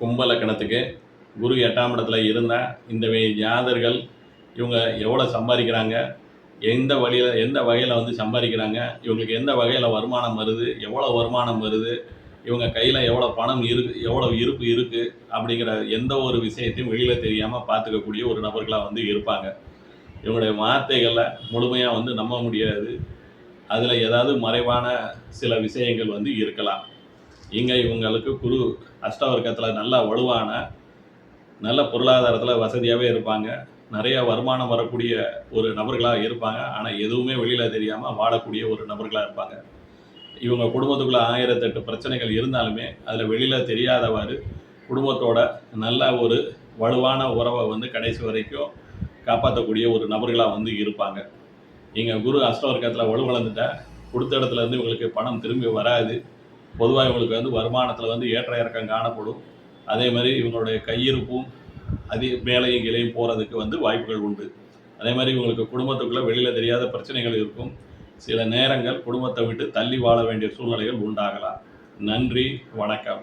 கும்பலக்கணத்துக்கு குரு எட்டாம் இடத்துல இருந்தால் இந்த ஜாதர்கள் இவங்க எவ்வளோ சம்பாதிக்கிறாங்க? எந்த வழியில் எந்த வகையில் வந்து சம்பாதிக்கிறாங்க? இவங்களுக்கு எந்த வகையில் வருமானம் வருது? எவ்வளோ வருமானம் வருது? இவங்க கையில் எவ்வளோ பணம் இருக்கு எவ்வளோ இருப்பு இருக்குது அப்படிங்கிற எந்த ஒரு விஷயத்தையும் வெளியில் தெரியாமல் பார்த்துக்கக்கூடிய ஒரு நபர்களாக வந்து இருப்பாங்க. இவங்களுடைய வார்த்தைகளை முழுமையாக வந்து நம்ப முடியாது. அதில் ஏதாவது மறைவான சில விஷயங்கள் வந்து இருக்கலாம். இங்கே இவங்களுக்கு குரு அஷ்டவர்க்கத்தில் நல்லா வலுவான நல்ல பொருளாதாரத்தில் வசதியாகவே இருப்பாங்க. நிறைய வருமானம் வரக்கூடிய ஒரு நபர்களாக இருப்பாங்க. ஆனால் எதுவுமே வெளியில் தெரியாமல் வாழக்கூடிய ஒரு நபர்களாக இருப்பாங்க. இவங்க குடும்பத்துக்குள்ளே ஆயிரத்தெட்டு பிரச்சனைகள் இருந்தாலுமே அதில் வெளியில் தெரியாதவாறு குடும்பத்தோட நல்ல ஒரு வலுவான உறவை வந்து கடைசி வரைக்கும் காப்பாற்றக்கூடிய ஒரு நபர்களாக வந்து இருப்பாங்க. எங்கள் குரு அஷ்டவர்க்கத்தில் வலுவளர்ந்துட்டால் கொடுத்த இடத்துல இருந்து இவங்களுக்கு பணம் திரும்பி வராது. பொதுவாக இவங்களுக்கு வந்து வருமானத்தில் வந்து ஏற்ற இறக்கம் காணப்படும். அதே மாதிரி இவங்களுடைய கையிருப்பும் அதே மேலையும் கிளையும் போகிறதுக்கு வந்து வாய்ப்புகள் உண்டு. அதே மாதிரி இவங்களுக்கு குடும்பத்துக்குள்ளே வெளியில் தெரியாத பிரச்சனைகள் இருக்கும். சில நேரங்கள் குடும்பத்தை விட்டு தள்ளி வாழ வேண்டிய சூழ்நிலைகள் உண்டாகலாம். நன்றி வணக்கம்.